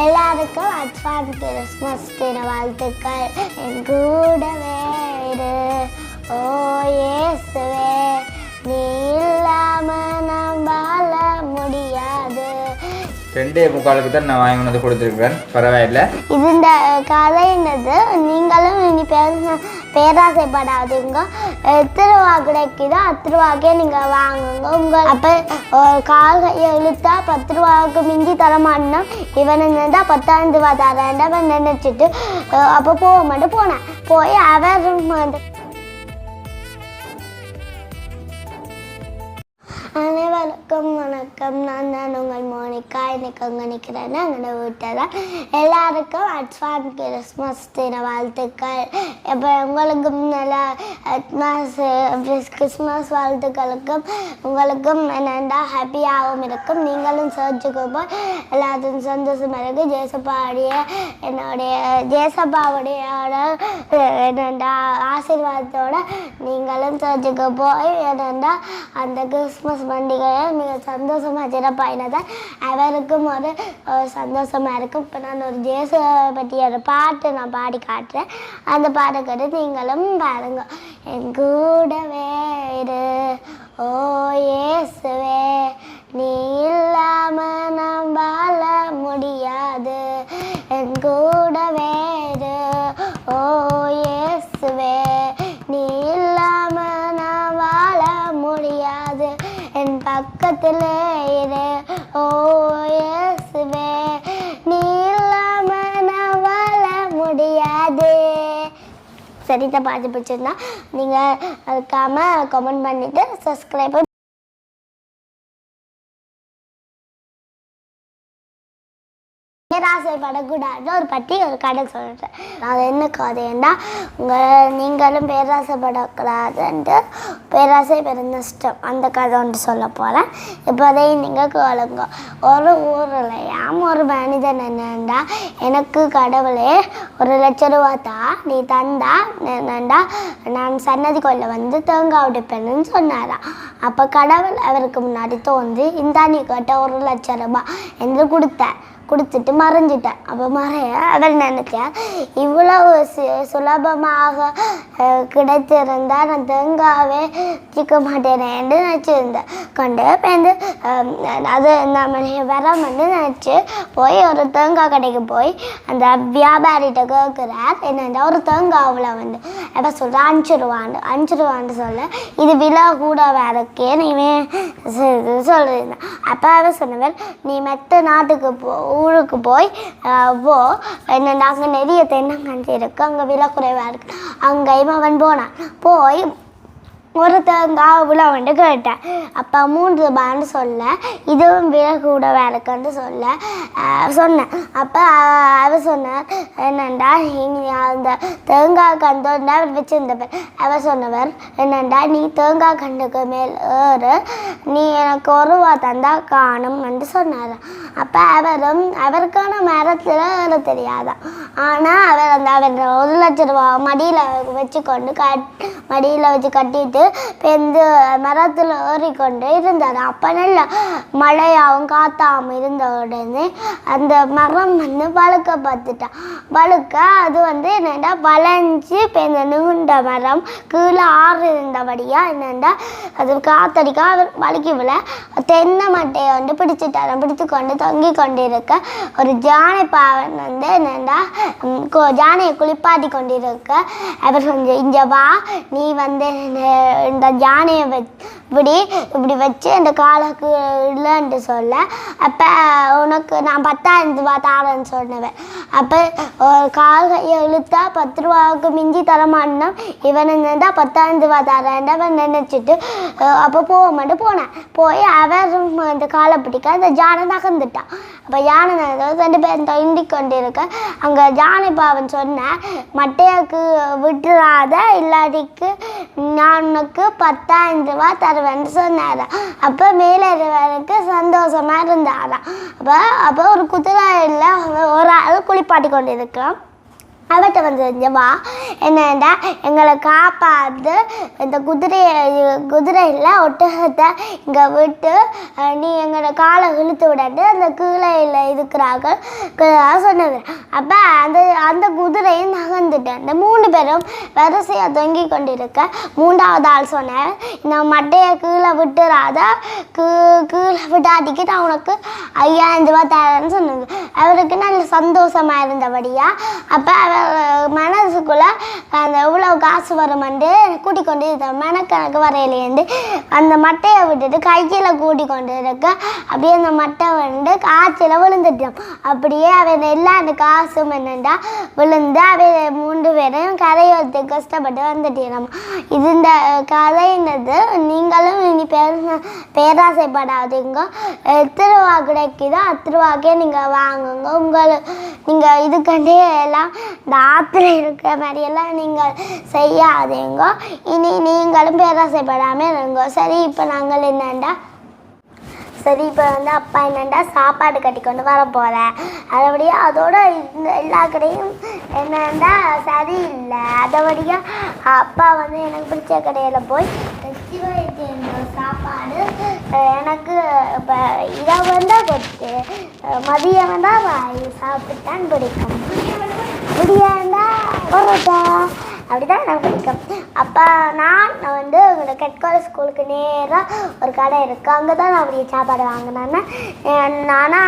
எல்லாருக்கும் advance Christmas தின வாழ்த்துக்கள். என் கூடவே இரு. ஓ இயேசுவே நீ இல்லாம நான் வாழ முடியாது. ரெண்டே முக்காலுக்கு தான் நான் வாங்கி வந்து கொடுத்துருக்குறேன். பரவாயில்ல. இது இந்த கதைன்றது நீங்களும் பேராசைப்படாதீங்க. எத்தனை கிடைக்குதோ அத்து ரூபாக்கே நீங்கள் வாங்குங்க. உங்கள் அப்போ கால் கையை இழுத்தா பத்து ரூபாவுக்கு மிஞ்சி தர மாட்டோம் இவன் இருந்தால் பத்தாயிரம் ரூபா தரேன் நினச்சிட்டு அப்போ போக மாட்டேன் போனேன் போய் அவர் வந்து அனைவருக்கும் வணக்கம். நான் தான் உங்கள் மோனிகா. இன்னைக்கு அங்கே நிற்கிறேன்னா அங்கே வீட்டில் தான் எல்லாருக்கும் அட்வான் கிறிஸ்மஸ் தின வாழ்த்துக்கள். இப்போ உங்களுக்கும் நல்ல அட்மாஸ் கிறிஸ்மஸ் வாழ்த்துக்களுக்கும் உங்களுக்கும் என்னென்னா ஹாப்பியாகவும் இருக்கும். நீங்களும் சர்ச்சுக்கு போய் எல்லாத்துக்கும் சந்தோஷமாக இருக்கு. ஜேசப்பாவுடைய என்னுடைய ஜேசப்பாவுடைய என்னென்னா ஆசீர்வாதத்தோட நீங்களும் சர்ச்சுக்கு போய் என்னென்னா அந்த கிறிஸ்மஸ் பண்டிகையை மிக சந்தோஷம் சந்தோஷமாக சிறப்பாயினதான் அவருக்கும் ஒரு சந்தோஷமாக இருக்கும். இப்போ நான் ஒரு ஜேச பற்றியோட பாட்டு நான் பாடி காட்டுறேன். அந்த பாட்டை கேட்டு நீங்களும் பாருங்க. என் கூடவே இரு ஓ இயேசுவே. நீ இல்லாம நான் வாழ முடியாது. என் கூடவே இரு ஓ பக்கத்தில் இரு. ஓ இயேசுவே நீ இல்லாம நான் வாழ முடியாது. சரித்த பாட்டு பிடிச்சிருந்தா. நீங்கள் அதுக்காம கமெண்ட் பண்ணிவிட்டு சப்ஸ்கிரைப் பேராசைப்படக்கூடாது ஒரு பற்றி ஒரு கதை சொல்கிறேன் அது என்ன கதைன்னா உங்கள் நீங்களும் பேராசைப்படக்கூடாதுன்ட்டு பேராசை பெருநஷ்டம் அந்த கதை ஒன்று சொல்ல போகிறேன் இப்போதையும் நீங்கள் கேளுங்க. ஒரு ஊரில் ஒரு மனிதன் என்னண்டா எனக்கு கடவுளே ஒரு லட்ச ரூபா தா நீ தந்தா என்னண்டா நான் சன்னதி கொள்ள வந்து தேங்காய் உடைப்பேன்னு சொன்னாராம் அப்போ கடவுள் அவருக்கு முன்னாடி தோன்றி இந்தா நீ கேட்ட ஒரு லட்ச ரூபா என்று கொடுத்தேன் கொடுத்துட்டு மறைஞ்சிட்டேன். அப்போ மறைய அவர் நினைச்சேன் இவ்வளவு சு சுலபமாக அஹ், கிடைத்திருந்தா நான் தேங்காவே சிக்க மாட்டேனேன்னு நினச்சிருந்தேன். கொண்டு வந்து அது நம்ம வரமென்னு நினச்சி போய் ஒரு தேங்காய் கடைக்கு போய் அந்த வியாபாரிகிட்ட கேட்குறார் என்னென்னா ஒரு தேங்காவில் வந்து? எப்போ சொல்கிறேன் அஞ்சு ரூபான்னு. அஞ்சு ரூபான்னு சொல்ல. இது விலை கூட இருக்கே நீ சொல்லியிருந்தேன் அப்போ அவர் சொன்னவர் நீ மெத்த நாட்டுக்கு போ ஊருக்கு போய் போ என்ன அங்கே நிறைய தென்னங்கன்று இருக்குது அங்கே விலை குறைவாக இருக்குது அங்கேயும் அவன் போனான். போய் ஒரு தேங்காய் இவ்வளோ வந்து கேட்டேன். அப்போ மூன்று ரூபான்னு சொல்ல இதுவும் விலை கூட சொல்ல சொன்னேன். அப்போ அவர் சொன்னார் என்னண்டா நீ அந்த தேங்காய் கண்டோண்டா அவர் வச்சிருந்தவர் அவர் சொன்னவர் என்னண்டா நீ தேங்காய் கண்டுக்கு மேல் ஏறு. நீ எனக்கு ஒரு ரூபா தந்தா காணும் என்று சொன்னார். அப்போ அவரும் அவருக்கான மரத்தில் ஏற தெரியாதான். ஆனால் அவர் அந்த அவர் ஒரு லட்ச ரூபா மடியில் வச்சு கொண்டு கட் மடியில் வச்சு கட்டிட்டு பெந்து மரத்தில் ஏறிக்கொண்டு இருந்தார் அப்போ நல்ல மழையாகவும் காத்தாகவும் இருந்த உடனே அந்த மரம் வந்து வழுக்க பார்த்துட்டான் வழுக்க அது வந்து என்னென்னா வளைஞ்சு பெந்த நீண்ட மரம் கீழே ஆறு இருந்தபடியாக என்னென்னா அது காத்தடிக்க அவர் வழுக்கி விழ தென்னை மட்டையை வந்து பிடிச்சிட்டாரன் பிடிச்சு கொண்டு தொங்கி கொண்டு இருக்க ஒரு ஜானை பாவன் வந்து என்னென்னா ஜானையை குளிப்பாட்டி கொண்டிருக்க. அவர் கொஞ்சம் இங்கே வா நீ நீ வந்து இந்த- இந்த ஜானையை இப்படி இப்படி வச்சு அந்த காலுக்கு இல்லைன்ட்டு சொல்ல. அப்போ உனக்கு நான் பத்தாயிரம் ரூபா தாரேன்னு சொன்னவன். அப்போ ஒரு கால் கையை இழுத்தா பத்து ரூபாவுக்கு மிஞ்சி தரமாட்டோம் இவன் இருந்தா பத்தாயிரம் ரூபா தரேன்டவன் நினச்சிட்டு அப்போ போக மாட்டேன் போனேன். போய் அவர் அந்த காலை பிடிக்க அந்த ஜானை நகர்ந்துட்டான். அப்போ யானை நகர்ந்து ரெண்டு பேரும் தொண்டி கொண்டு இருக்க அங்கே ஜானை பாவன் சொன்னேன் மட்டையாக்கு விட்டுறாத இல்லாட்டிக்கு நான் உனக்கு பத்தாயிரம் ரூபா வந்து சொன்னார். அப்போ மேலேறவருக்கு சந்தோஷமா இருந்தாராம். அப்போ அப்போ ஒரு குதிரையில் ஒரு ஆள் குளிப்பாட்டி கொண்டு இருக்கான் அவட்ட வந்து வா. என்னடா எங்களை காப்பாற்று இந்த குதிரையை குதிரையில் ஒட்டகத்தை இங்கே விட்டு நீ எங்களோட காலை இழுத்து விடாட்டு அந்த கீழையில் இருக்கிறார்கள் சொன்னது. அப்போ அந்த அந்த குதிரையும் நகர்ந்துட்டேன் அந்த மூணு பேரும் வரிசையாக தொங்கி கொண்டிருக்க. மூன்றாவது ஆள் சொன்னேன் இந்த மட்டையை கீழே விட்டுறாத கீ கீழே விட்டாட்டிக்கு நான் உனக்கு ஐயாயிரம் ரூபாய் தரேன்னு சொன்னாங்க அவருக்கு நல்ல சந்தோஷமா இருந்தபடியா. அப்போ அவர் மனசுக்குள்ள அந்த இவ்வளோ காசு வருமெண்டு கூட்டி கொண்டு இருந்த மனக்கணக்கு வரையிலேருந்து அந்த மட்டையை விட்டுட்டு கையில் கூட்டி கொண்டு இருக்க அப்படியே அந்த மட்டை வந்து காய்ச்சல விழுந்துட்டோம் அப்படியே அவன் எல்லா அந்த காசும் என்னண்டா? விழுந்து அவன் மூன்று பேரும் கரையோரத்துக்கு கஷ்டப்பட்டு வந்துட்டோம் இது இந்த கதைன்றது நீங்களும் இனி பேர பேராசைப்படாதீங்க. எத்தனை ரூபா கிடைக்குதோ? அத்து ரூபாக்கே நீங்கள் வாங்குங்க. உங்களை நீங்கள் இதுக்கண்டே எல்லாம் இந்த ஆற்றுல இருக்கிற மாதிரியெல்லாம் நீங்கள் செய்யாதீங்க. இனி நீங்களும் பேராசைப்படாமல் இருங்க. சரி இப்போ நாங்கள் என்னண்டா? சரி இப்போ வந்து அப்பா என்னண்டா? சாப்பாடு கட்டி கொண்டு வர போகிறேன் அதபடியா அதோட இந்த எல்லா கடையும் என்னண்டா? சரியில்லை. அதபடியாக அப்பா வந்து எனக்கு பிடிச்ச கடையில் போய் சாப்பாடு. எனக்கு இப்போ இரவு வந்தால் கொத்து மதியம் தான் வாய் சாப்பிட்டான் பிடிக்கும். முடியாண்டா பரோட்டா. அப்படிதான் நான் பிடிக்கும். அப்போ நான் நான் வந்து உங்களோட கெட்கால ஸ்கூலுக்கு நேராக ஒரு கடை இருக்குது அங்கே தான் நான் அப்படியே சாப்பாடு வாங்கினேன் நானா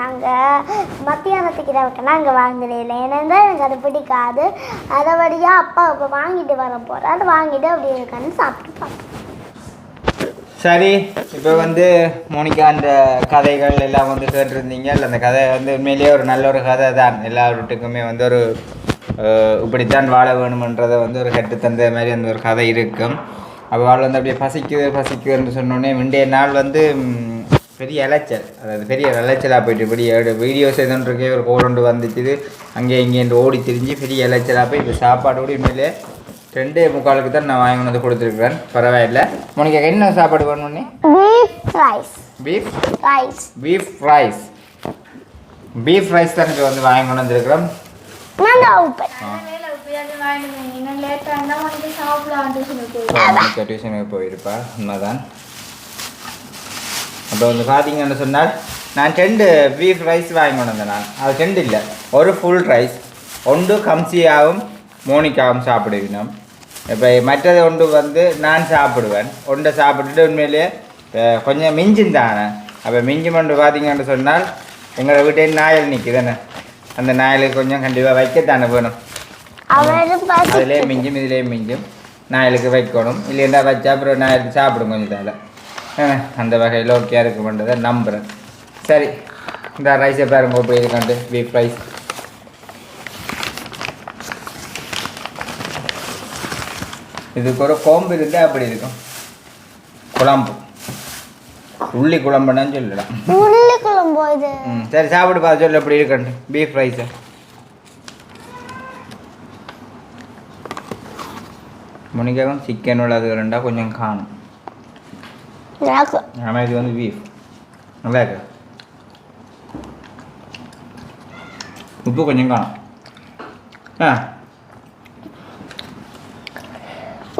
நாங்கள் மத்தியானத்துக்கு இரவுக்கெல்லாம் அங்கே வாங்கினே இல்லை. ஏன்னா எனக்கு அது பிடிக்காது. அதை வழியாக அப்பா இப்போ வாங்கிட்டு வர போகிறேன் அதை வாங்கிட்டு அப்படி இருக்கான்னு சாப்பிட்டு பார்ப்போம். சரி இப்போ வந்து மோனிகா அந்த கதைகள் எல்லாம் வந்து கேட்டிருந்தீங்க. இல்லை அந்த கதை வந்து உண்மையிலேயே ஒரு நல்ல ஒரு கதை தான். எல்லாருட்டுக்குமே வந்து ஒரு இப்படித்தான் வாழ வேணுமன்றதை வந்து ஒரு கற்றுத்தந்த மாதிரி அந்த ஒரு கதை இருக்கும். அப்போ அவள் வந்து அப்படியே பசிக்குது பசிக்குதுன்னு சொன்னோடனே முந்தைய நாள் வந்து பெரிய இலைச்சல் அதாவது பெரிய இலைச்சலாக போயிட்டு இப்படி வீடியோஸ் எதுன்றிருக்கே ஒரு கோரண்டு வந்துச்சு அங்கே இங்கேருந்து ஓடி திரிஞ்சு பெரிய இலைச்சலாக போய் இப்போ சாப்பாடோடு உண்மையிலே ரெண்டே முக்காலுக்கு தான் நான் வாங்கி வந்து கொடுத்துருக்குறேன். பரவாயில்ல. உனக்கு என்ன சாப்பாடு வேணும்னே? Beef rice beef rice beef rice beef rice தான் இப்போ வந்து வாங்கி கொண்டு வந்திருக்கிறோம் டியூஷனுக்கு போயிருப்பா. உண்மைதான். அப்போ வந்து பார்த்தீங்கன்னு சொன்னால் நான் ரெண்டு பீஃப் ரைஸ் வாங்கி கொண்டு வந்தேன் நான் அது ரெண்டு இல்லை. ஒரு ஃபுல் ரைஸ் ஒன்று கம்சியாவும் மோனிகாவும் சாப்பிடுவினோம். இப்போ மற்றது ஒன்று வந்து நான் சாப்பிடுவேன். ஒன்றை சாப்பிட்டுட்டு உண்மையிலேயே கொஞ்சம் மிஞ்சும் தானே அப்போ மிஞ்சும் ஒன்று பார்த்தீங்கன்னு சொன்னால் எங்களோட வீட்டே நாயல் நிற்குதுன்னு அந்த நாயலுக்கு கொஞ்சம் கண்டிப்பாக வைக்கத்தானே வேணும். அவரும் பசி அதிலே மிஞ்சும் இதிலே மிஞ்சும். நாயலுக்கு வைக்கணும். இல்லைன்னா வச்சா அப்புறம் நாயலுக்கு சாப்பிடும் கொஞ்சம் தால அந்த வகையில் ஓகே இருக்குமென்றதை நம்புகிறேன் சரி இந்த ரைஸை பாருங்க போய் இருக்காண்டு பீஃப் ரைஸ் இதுக்கு ஒரு கோம்பு இருந்தால் அப்படி இருக்கும்? குழம்பு. உள்ளி குழம்புன்னு சொல்லலாம் உள்ளி குழம்பு இது? ம் சரி சாப்பிட்டு பார்த்து சொல்லு எப்படி இருக்கண்டு பீஃப் ரைஸை முனிக்காவும் சிக்கன் உள்ளது ரெண்டா கொஞ்சம் காணும். ஆனால் இது வந்து பீஃப் நல்லா இருக்கு. உப்பு கொஞ்சம் காணும். ஆ.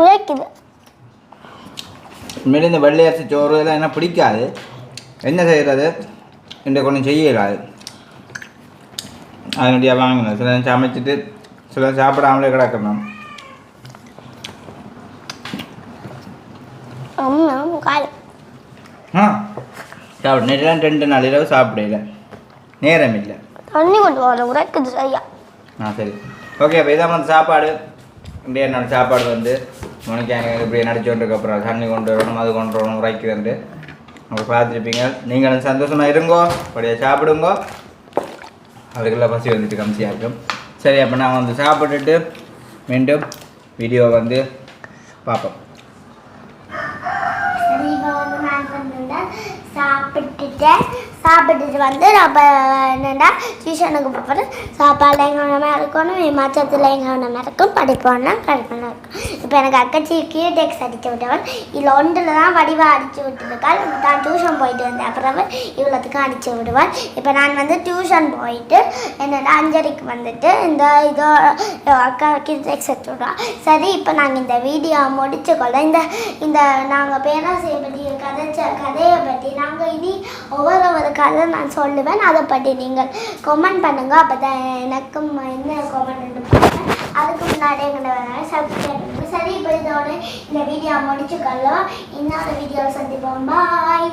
உழைக்குது. உண்மையிலே இந்த வெள்ளை அரிசி சோறு இதெல்லாம் என்ன பிடிக்காது. என்ன செய்கிறது இந்த கொஞ்சம் செய்யலாது. அதனுடைய வாங்கணும். சில சமைச்சிட்டு சில சாப்பிடாமலே கிடக்கணும் ஆ சாப்பிடு. நேற்றுலாம் ரெண்டு நாள் இரவு சாப்பிடல. நேரம் இல்லை. தண்ணி கொண்டு வர உரைக்குது சரியா. ஆ சரி. ஓகே அப்போ இதான் வந்து சாப்பாடு. இப்படியே என்னோட சாப்பாடு வந்து மணிக்காங்க இப்படியே நடிச்சு அப்புறம் தண்ணி கொண்டு வரணும் அது கொண்டு வரணும் உரைக்குதுண்டு அவங்க பார்த்துருப்பீங்க நீங்களும் சந்தோஷமாக இருங்கோ அப்படியே சாப்பிடுங்கோ அதுக்கெல்லாம் பசி வந்துட்டு கம்மியாக இருக்கும் சரி அப்போ நான் வந்து சாப்பிட்டுட்டு மீண்டும் வீடியோ வந்து பார்ப்போம் சரி இப்போ வந்து நான் சொன்னேன் சாப்பிட்டுட்டேன் சாப்பிட்டுட்டு வந்து நம்ம என்னென்னா டியூஷனுக்கு போகிறேன் சாப்பாடுலையும் கவனமாக இருக்கணும் மச்சத்துலையும் கவனமாக இருக்கும் படிப்போம்னா கவனமாக இருக்கும். இப்போ எனக்கு அக்கச்சி டெக்ஸ் அடித்து விட்டவன். இதில் ஒன்றில் தான் வடிவாக அடித்து விட்டுருக்காள். தான் டியூஷன் போயிட்டு வந்தேன் அப்புறம் இவ்வளோத்துக்கும் அடித்து விடுவாள் இப்போ நான் வந்து டியூஷன் போயிட்டு என்னென்னா அஞ்சரைக்கு வந்துட்டு இந்த இதோ அக்கா கிட்ஸ் எடுத்து விடுவான் சரி இப்போ நாங்கள் இந்த வீடியோ முடிச்சுக்கொள்ள இந்த இந்த நாங்கள் பேராசையை பற்றி கதைச்ச கதையை பற்றி நாங்கள் இனி ஒவ்வொரு ஒரு கதை நான் சொல்லுவேன். அதை பற்றி நீங்கள் கமெண்ட் பண்ணுங்கள் அப்போ தான் எனக்கும் என்ன கமெண்ட் பண்ணுவேன் அதுக்கு முன்னாடி எங்களை சப்ஸ்கிரைப் பண்ணுங்க. சரி இப்போ இதோட இந்த வீடியோ முடிச்சுக்கலாம் இன்னொரு வீடியோவை சந்திப்போம். பாய்